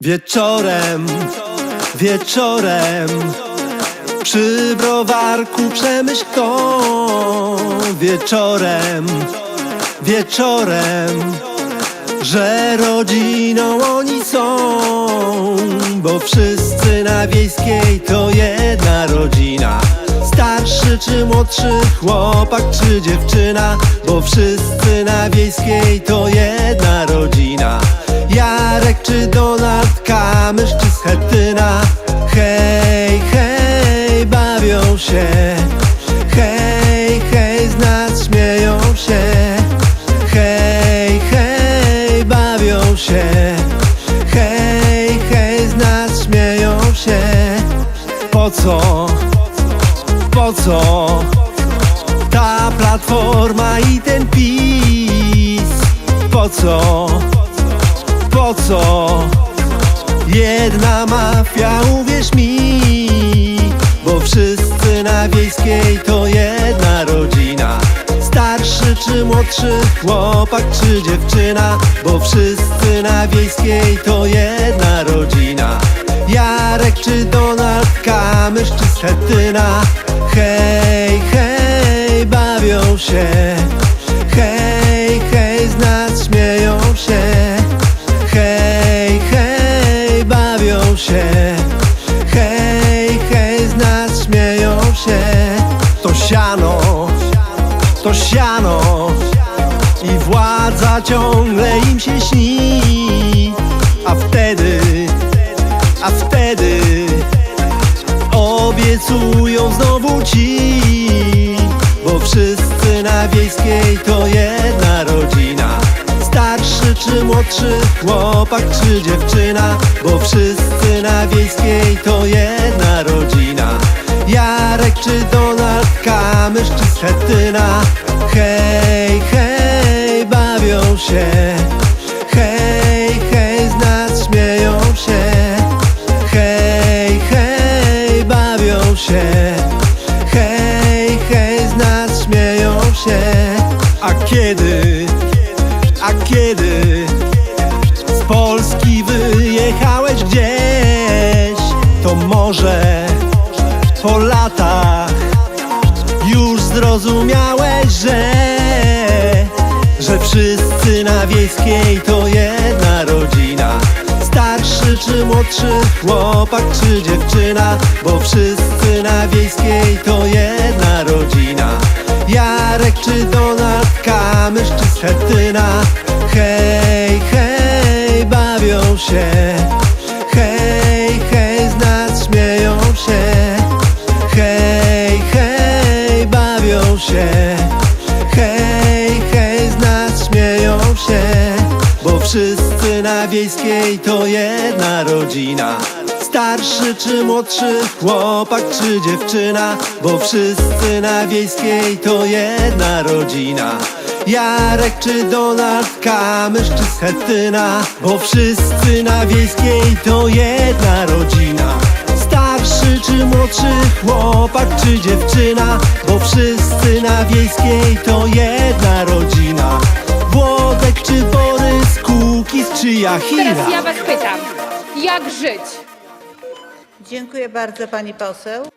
Wieczorem, wieczorem Przy browarku przemyśl to Wieczorem, wieczorem Że rodziną oni są Bo wszyscy na wiejskiej to jedna rodzina. Starszy czy młodszy chłopak czy dziewczyna Bo wszyscy na wiejskiej to jedna rodzina Jarek czy Donald, Kamysz czy Schetyna? Hej, hej, bawią się. Hej, hej, z nas śmieją się. Hej, hej, bawią się. Hej, hej, z nas śmieją się. Po co? Po co? Ta platforma i ten PiS. Po co? Po co? Jedna mafia, uwierz mi Bo wszyscy na wiejskiej to jedna rodzina. Starszy czy młodszy chłopak czy dziewczyna Bo wszyscy na wiejskiej to jedna rodzina. Jarek czy Donald, Kamysz czy Schetyna. Hej, hej, bawią się to siano I władza ciągle im się śni. A wtedy, a wtedy Obiecują znowu ci Bo wszyscy na wiejskiej to jedna rodzina. Starszy czy młodszy chłopak czy dziewczyna Bo wszyscy na wiejskiej to jedna bawią się. Hej, hej, z nas śmieją się. Hej, hej, bawią się. Hej, hej, z nas śmieją się. A kiedy, a kiedy? Z Polski wyjechałeś gdzieś? To może po latach Już zrozumiałeś, że wszyscy na wiejskiej to jedna rodzina. Starszy czy młodszy chłopak czy dziewczyna Bo wszyscy na wiejskiej to jedna rodzina. Jarek czy Donald, Kamysz czy Schetyna. Hej, hej, bawią się. Hej, hej, z nas śmieją się. Hej, hej, bawią się wszyscy na wiejskiej to jedna rodzina. Starszy czy młodszy chłopak czy dziewczyna Bo wszyscy na wiejskiej to jedna rodzina. Jarek czy Donald, Kamysz czy Schetyna Bo wszyscy na wiejskiej to jedna rodzina. Starszy czy młodszy chłopak czy dziewczyna Bo wszyscy na wiejskiej to jedna rodzina Teraz ja was pytam, jak żyć? Dziękuję bardzo pani poseł.